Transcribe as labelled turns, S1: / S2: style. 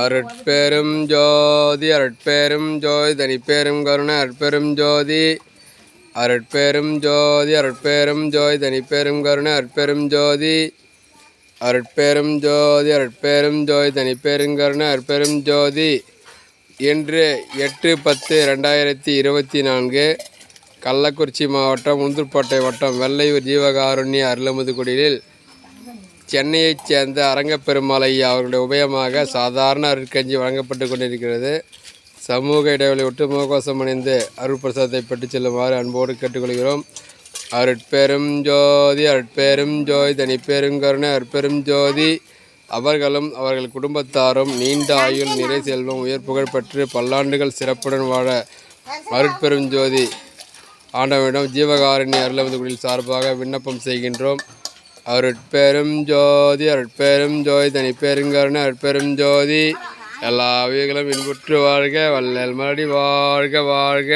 S1: அருட்பெரும் ஜோதி அருட்பெரும் ஜோதி தனிப்பெரும் கருணை அருட்பெரும் ஜோதி. அருட்பெரும் ஜோதி அருட்பெரும் ஜோதி தனிப்பெரும் கருணை அருட்பெரும் ஜோதி. அருட்பெரும் ஜோதி அருட்பெரும் ஜோதி தனிப்பெரும் கருணை அருட்பெரும் ஜோதி. இன்று எட்டு பத்து ரெண்டாயிரத்தி இருபத்தி நான்கு கள்ளக்குறிச்சி மாவட்டம் உளுந்தூர்பேட்டை வட்டம் வெள்ளையூர் ஜீவகாருண்ய அருளமுதுகுடியில் சென்னையைச் சேர்ந்த அரங்கப்பெருமாளை அவர்களுடைய உபயமாக சாதாரண அருட்கஞ்சி வழங்கப்பட்டு கொண்டிருக்கிறது. சமூக இடைவெளி விட்டு முகக்கோசம் அணிந்து அருள் பிரசாதத்தை பெற்றுச் செல்லுமாறு அன்போடு கேட்டுக்கொள்கிறோம். அருட்பெரும் ஜோதி அருட்பெரும் ஜோதி தனிப்பெரும் கருணை அருட்பெரும் ஜோதி. அவர்களும் அவர்கள் குடும்பத்தாரும் நீண்ட ஆயுள் நிறை செல்வம் உயர் புகழ் பெற்று பல்லாண்டுகள் சிறப்புடன் வாழ அருட்பெரும் ஜோதி ஆண்டவனிடம் ஜீவகாருண்ய அருளவதுகளில் சார்பாக விண்ணப்பம் செய்கின்றோம். அருட்பெரும் ஜோதி அருட்பெரும் ஜோதி தனிப்பெருங்கருணை அருட்பெரும் ஜோதி. எல்லா உயிர்களும் இன்புற்று வாழ்க வல்லல் மறுபடி வாழ்க வாழ்க.